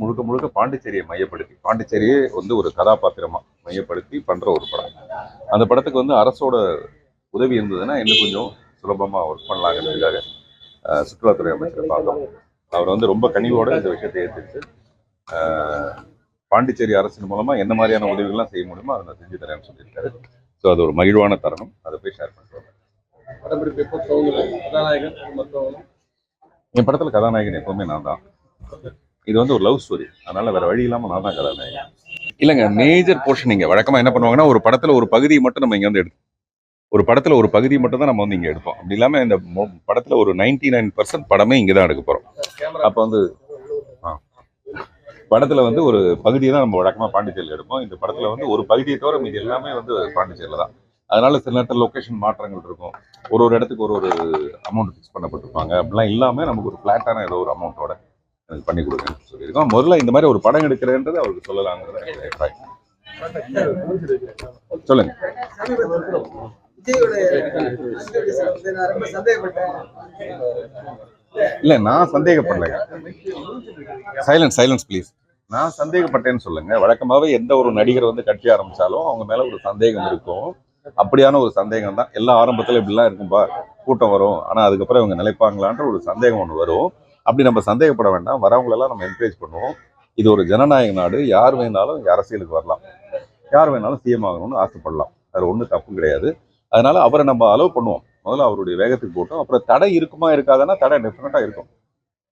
முழுக்க முழுக்க பாண்டிச்சேரியை மையப்படுத்தி பாண்டிச்சேரியை வந்து ஒரு கதாபாத்திரமா மையப்படுத்தி பண்ற ஒரு படம். அந்த படத்துக்கு வந்து அரசோட உதவி இருந்ததுன்னா இன்னும் கொஞ்சம் சுலபமா ஒர்க் பண்ணலாங்கிறதுக்காக சுற்றுலாத்துறை அமைச்சர் பார்த்தோம் அவர் வந்து ரொம்ப கனிவோட இந்த விஷயத்தை ஏற்றுச்சு பாண்டிச்சேரி அரசின் மூலமா என்ன மாதிரியான உதவிகள்லாம் செய்ய முடியுமோ அதை நான் செஞ்சு தரேன்னு சொல்லியிருக்காரு. ஸோ அது ஒரு மகிழ்வான தருணம். அதை போய் ஷேர் பண்ணுறோம் என் படத்துல கதாநாயகன் எப்பவுமே நான் தான். இது வந்து ஒரு லவ் ஸ்டோரி அதனால வேற வழி இல்லாம நான் தான் கதாநாயகன். இல்லைங்க மேஜர் போர்ஷன் இங்க. வழக்கமா என்ன பண்ணுவாங்கன்னா ஒரு படத்துல ஒரு பகுதியை மட்டும் நம்ம இங்க வந்து எடுப்போம் ஒரு படத்தில் ஒரு பகுதி மட்டும் தான் நம்ம வந்து இங்கே எடுப்போம். அப்படி இல்லாமல் இந்த படத்தில் ஒரு 99% நைன் பர்சன்ட் படமே இங்கே தான் எடுக்க போகிறோம் அப்போ வந்து ஆ. படத்தில் வந்து ஒரு பகுதியை தான் நம்ம வழக்கமாக பாண்டிச்சேரியில் எடுப்போம். இந்த படத்தில் வந்து ஒரு பகுதியை தவிர மீதி எல்லாமே வந்து பாண்டிச்சேரியில தான். அதனால சில நேரத்தில் லொக்கேஷன் மாற்றங்கள் இருக்கும். ஒரு ஒரு இடத்துக்கு ஒரு ஒரு அமௌண்ட் ஃபிக்ஸ் பண்ணப்பட்டிருப்பாங்க. அப்படிலாம் இல்லாமல் நமக்கு ஒரு ஃப்ளாட்டான ஏதோ ஒரு அமௌண்ட்டோட எனக்கு பண்ணி கொடுங்கன்னு சொல்லியிருக்கோம். முதல்ல இந்த மாதிரி ஒரு படம் எடுக்கிறேன்றது அவருக்கு சொல்லலாங்கிறத சொல்லுங்க. நான் இல்ல நான் சந்தேகப்படலைங்க சைலன்ஸ் சைலன்ஸ் ப்ளீஸ் நான் சந்தேகப்பட்டேன்னு சொல்லுங்க. வழக்கமாகவே எந்த ஒரு நடிகர் வந்து கட்சி ஆரம்பிச்சாலும் அவங்க மேல ஒரு சந்தேகம் இருக்கும். அப்படியான ஒரு சந்தேகம் தான். எல்லா ஆரம்பத்துல இப்படிலாம் இருக்கும்பா கூட்டம் வரும். ஆனா அதுக்கப்புறம் இவங்க நிலைப்பாங்களான்ற ஒரு சந்தேகம் ஒன்று வரும். அப்படி நம்ம சந்தேகப்பட வேண்டாம். வரவங்களெல்லாம் நம்ம என்கரேஜ் பண்ணுவோம். இது ஒரு ஜனநாயக நாடு. யார் வேணாலும் அரசியலுக்கு வரலாம். யார் வேணாலும் சிஎம் ஆகணும்னு ஆசைப்படலாம். அது ஒன்றும் தப்பு கிடையாது. அதனால அவரை நம்ம அலோவ் பண்ணுவோம். முதல்ல அவருடைய வேகத்துக்கு போட்டோம். அப்புறம் தடை இருக்குமா இருக்காதுன்னா தடை டெஃபினட்டா இருக்கும்.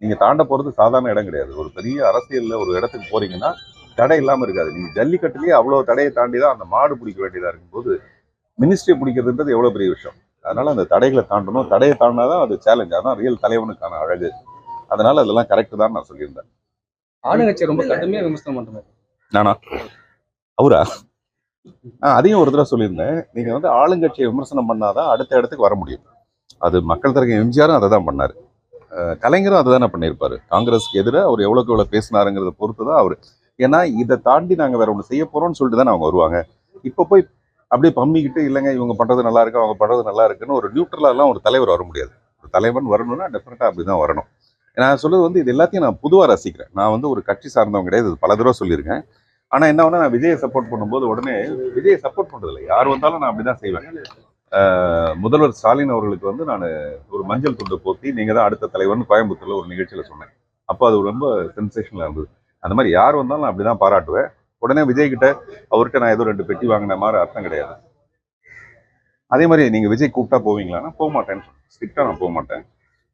நீங்க தாண்ட போறது சாதாரண இடம் கிடையாது. ஒரு பெரிய அரசியல்ல ஒரு இடத்துக்கு போறீங்கன்னா தடை இல்லாம இருக்காது. நீங்க ஜல்லிக்கட்டுலயே அவ்வளவு தடையை தாண்டி தான் அந்த மாடு பிடிக்க வேண்டியதா இருக்கும்போது மினிஸ்ட்ரி பிடிக்கிறதுன்றது எவ்வளவு பெரிய விஷயம். அதனால அந்த தடைகளை தாண்டணும். தடையை தாண்டினாதான் அது சேலஞ்ச் அதான் ரியல் தலைவனுக்கான அழகு. அதனால அதெல்லாம் கரெக்ட் தான் நான் சொல்லியிருந்தேன். ஆளுங்கட்சி ரொம்ப கடுமையா விமர்சனம் பண்றாங்க நானா? அவரா? அதையும் ஒரு தடவை சொல்லியிருந்தேன். நீங்க வந்து ஆளுங்கட்சியை விமர்சனம் பண்ணாதான் அடுத்த இடத்துக்கு வர முடியும். அது மக்கள் தரங்க எம்ஜிஆரும் அதை தான் பண்ணாரு. அஹ், கலைஞரும் அதை தானே பண்ணியிருப்பார். காங்கிரஸ்க்கு எதிராக அவர் எவ்வளோக்கு எவ்வளோ பேசினாருங்கிறத பொறுத்து தான் அவர். ஏன்னா இதை தாண்டி நாங்கள் வேற ஒன்று செய்ய போறோம்னு சொல்லிட்டு தானே அவங்க வருவாங்க. இப்போ போய் அப்படியே பம்மிக்கிட்டு இல்லைங்க இவங்க பண்றது நல்லா இருக்கு அவங்க பண்றது நல்லா இருக்குன்னு ஒரு நியூட்ரலாலாம் ஒரு தலைவர் வர முடியாது. ஒரு தலைவன் வரணும்னா டெஃபினட்டாக அப்படி தான் வரணும். நான் சொல்றது வந்து இது எல்லாத்தையும் நான் புதுவாக ரசிக்கிறேன். நான் வந்து ஒரு கட்சி சார்ந்தவங்க கிடையாது இது பல தடவை சொல்லியிருக்கேன். ஆனா என்ன ஒண்ணு நான் விஜயை சப்போர்ட் பண்ணும்போது உடனே விஜயை சப்போர்ட் பண்றது இல்லை யார் வந்தாலும் நான் அப்படிதான் செய்வேன். முதல்வர் ஸ்டாலின் அவர்களுக்கு வந்து நான் ஒரு மஞ்சள் துண்டு போத்தி நீங்க தான் அடுத்த தலைவர்னு கோயம்புத்தூர்ல ஒரு நிகழ்ச்சியில சொன்னேன். அப்போ அது ரொம்ப சென்சேஷனலா இருந்தது. அந்த மாதிரி யார் வந்தாலும் நான் அப்படிதான் பாராட்டுவேன். உடனே விஜய் கிட்ட அவர்கிட்ட நான் ஏதோ ரெண்டு பெட்டி வாங்கின மாதிரி அர்த்தம் கிடையாது. அதே மாதிரி நீங்க விஜய் கூப்பிட்டா போவீங்களான்னா போக மாட்டேன் ஸ்ட்ரிக்டா நான் போக மாட்டேன்.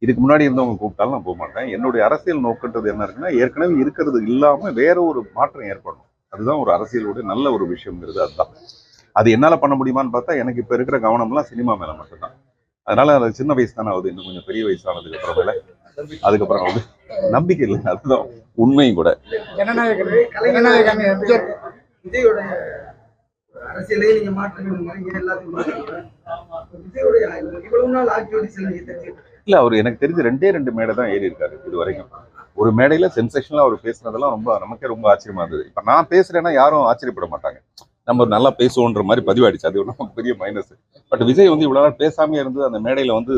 இதுக்கு முன்னாடி இருந்தவங்க கூப்பிட்டாலும் நான் போக மாட்டேன். என்னுடைய அரசியல் நோக்கன்றது என்ன இருக்குன்னா ஏற்கனவே இருக்கிறது இல்லாம வேற ஒரு மாற்றம் ஏற்படணும். அதுதான் ஒரு அரசியலோட நல்ல ஒரு விஷயம்ங்கிறது அதுதான். அது என்னால பண்ண முடியுமான்னு பார்த்தா எனக்கு இப்ப இருக்கிற கவனம்லாம் சினிமா மேல மட்டும்தான். அதனால அது சின்ன வயசு தானே ஆகுது இன்னும் கொஞ்சம் பெரிய வயசானதுக்கு அப்புறமேல. அதுக்கப்புறம் வந்து நம்பிக்கை இல்லை அதுதான் உண்மையும் கூட. அரசியலே நீங்க இல்ல அவர் எனக்கு தெரிஞ்சு ரெண்டே ரெண்டு மேடை தான் ஏறி இருக்காரு இது வரைக்கும். ஒரு மேடையில சென்சேஷனலா அவர் பேசுனதெல்லாம் ரொம்ப நமக்கே ரொம்ப ஆச்சரியமா இருந்தது. இப்போ நான் பேசுறேன்னா யாரும் ஆச்சரியப்பட மாட்டாங்க. நம்ம நல்லா பேசுவோன்ற மாதிரி பதிவாயிடுச்சு. அது நமக்கு பெரிய மைனஸ் பட் விஜய் வந்து இவ்வளோ நாள் பேசாமே இருந்து அந்த மேடையில வந்து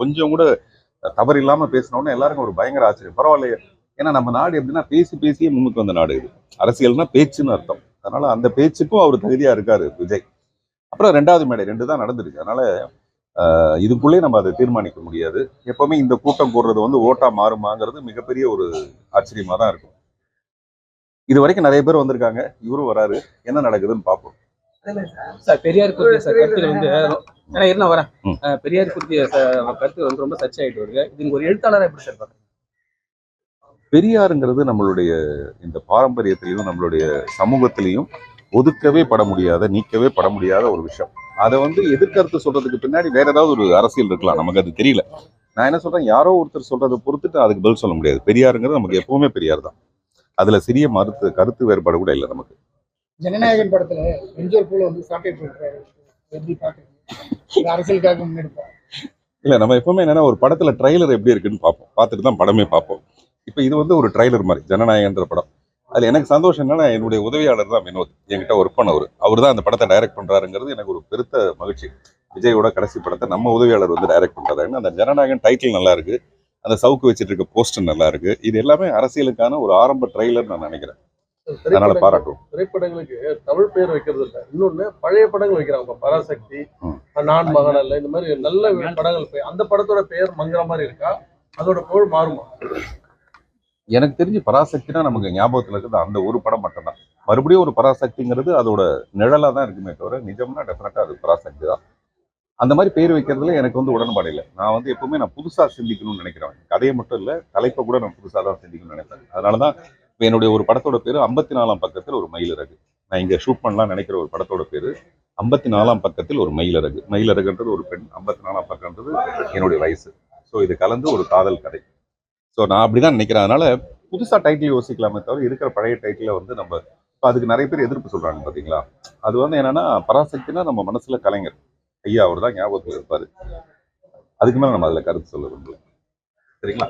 கொஞ்சம் கூட தவறு இல்லாம பேசினோடனே எல்லாருக்கும் ஒரு பயங்கர ஆச்சரியம். பரவாயில்லையே. ஏன்னா நம்ம நாடு எப்படின்னா பேசி பேசியே முன்னுக்கு வந்த நாடு இது. அரசியல்னா பேச்சுன்னு அர்த்தம். அதனால அந்த பேச்சுக்கும் அவர் தகுதியா இருக்காரு விஜய். அப்புறம் ரெண்டாவது மேடை ரெண்டு தான் நடந்திருக்கு. அதனால இதுக்குள்ளே நம்ம அதை தீர்மானிக்க முடியாது. எப்பவுமே இந்த கூட்டம் கூடுறது வந்து ஓட்டா மாறுமாங்கிறது மிகப்பெரிய ஒரு ஆச்சரியமா தான் இருக்கும். இது வரைக்கும் நிறைய பேர் வந்திருக்காங்க. இவரும் வராரு. என்ன நடக்குதுன்னு பார்ப்போம். அதே சார்? பெரியார் குறித்த சார் வந்து ஏன்னா இருந்த வரேன். பெரியார் குறித்த கருத்து வந்து ரொம்ப சர்ச்சை ஆயிட்டு வருது. இது ஒரு எழுத்தாளரா எப்படி சார் பெரியாருங்கிறது நம்மளுடைய இந்த பாரம்பரியத்திலையும் நம்மளுடைய சமூகத்திலையும் ஒதுக்கவே பட முடியாத நீக்கவே பட முடியாத ஒரு விஷயம். அதை வந்து எதிர்கருத்து சொல்றதுக்கு பின்னாடி வேற ஏதாவது ஒரு அரசியல் இருக்கலாம். நமக்கு அது தெரியல. நான் என்ன சொல்றேன்? யாரோ ஒருத்தர் சொல்றதை பொறுத்துட்டு அதுக்கு பதில் சொல்ல முடியாது. பெரியாருங்கிறது நமக்கு எப்பவுமே பெரியார் தான். அதுல சிறிய மறுத்து கருத்து வேறுபாடு கூட இல்லை நமக்கு. ஜனநாயகன் படத்துல எம்ஜிஆர் போல வந்து எப்படி பாக்குறீங்க அரசியலுக்காக முன்னெடுப்போம் இல்ல நம்ம எப்பவுமே என்னன்னா ஒரு படத்துல ட்ரைலர் எப்படி இருக்குன்னு பார்ப்போம். பார்த்துட்டு தான் படமே பார்ப்போம். இப்போ இது வந்து ஒரு ட்ரைலர் மாதிரி ஜனநாயகன்ற படம். அதுல எனக்கு சந்தோஷம் என்னன்னா என்னுடைய உதவியாளர் தான் வினோத். என்கிட்ட ஒர்க் பண்ணவர். அவர் தான் அந்த படத்தை டைரக்ட் பண்றாருங்கிறது எனக்கு ஒரு பெருத்த மகிழ்ச்சி. விஜயோட கடைசி படத்தை நம்ம உதவியாளர் வந்து டைரக்ட் பண்றாரு ஏன்னா அந்த ஜனநாயகன் டைட்டில் நல்லா இருக்கு. அந்த சவுக்கு வச்சிட்டு இருக்க போஸ்டர் நல்லா இருக்கு. இது எல்லாமே அரசியலுக்கான ஒரு ஆரம்ப ட்ரைலர் நான் நினைக்கிறேன். அதனால பாராட்டும். திரைப்படங்களுக்கு தமிழ் பேர் வைக்கிறது இல்ல. இன்னொன்னு பழைய படங்கள் வைக்கிறாங்க. பராசக்தி. நான் மகன் அல்ல இந்த மாதிரி நல்ல படங்கள் அந்த படத்தோட பெயர் மங்கிற மாதிரி இருக்கா? அதோட புகழ் மாறுமா? எனக்கு தெரிஞ்சு பராசக்தினா நமக்கு ஞாபகத்துல இருக்குது அந்த ஒரு படம் மட்டும்தான். மறுபடியும் ஒரு பராசக்திங்கிறது அதோட நிழலாக தான் இருக்குமே தவிர நிஜம்னா டெஃபினட்டாக அது பராசக்தி தான். அந்த மாதிரி பேர் வைக்கிறதுல எனக்கு வந்து உடன்பாடு இல்லை. நான் வந்து எப்பவுமே நான் புதுசா சிந்திக்கணும்னு நினைக்கிறேன் கதையை மட்டும் இல்லை தலைப்பை கூட நான் புதுசாக தான் சிந்திக்கணும்னு நினைப்பேன். அதனாலதான் இப்போ என்னுடைய ஒரு படத்தோட பேரு ஐம்பத்தி நாலாம் பக்கத்தில் ஒரு மயிலிறகு நான் இங்க ஷூட் பண்ணலாம் நினைக்கிற ஒரு படத்தோட பேரு ஐம்பத்தி நாலாம் பக்கத்தில் ஒரு மயிலிறகு மயிலிறகுன்றது ஒரு பெண் ஐம்பத்தி நாலாம் பக்கம்ன்றது என்னுடைய வயசு. ஸோ இது கலந்து ஒரு காதல் கதை. ஸோ நான் அப்படிதான் நினைக்கிறேன். அதனால புதுசா டைட்டில் யோசிக்கலாமே தவிர இருக்கிற பழைய டைட்டிலை வந்து நம்ம இப்போ அதுக்கு நிறைய பேர் எதிர்ப்பு சொல்றாங்க பாத்தீங்களா? அது வந்து என்னன்னா பராசக்தினா நம்ம மனசுல கலைஞர். ஐயா அவர் தான் ஞாபகத்தில் இருப்பாரு. அதுக்கு மேல நம்ம அதுல கருத்து சொல்ல விரும்பல சரிங்களா?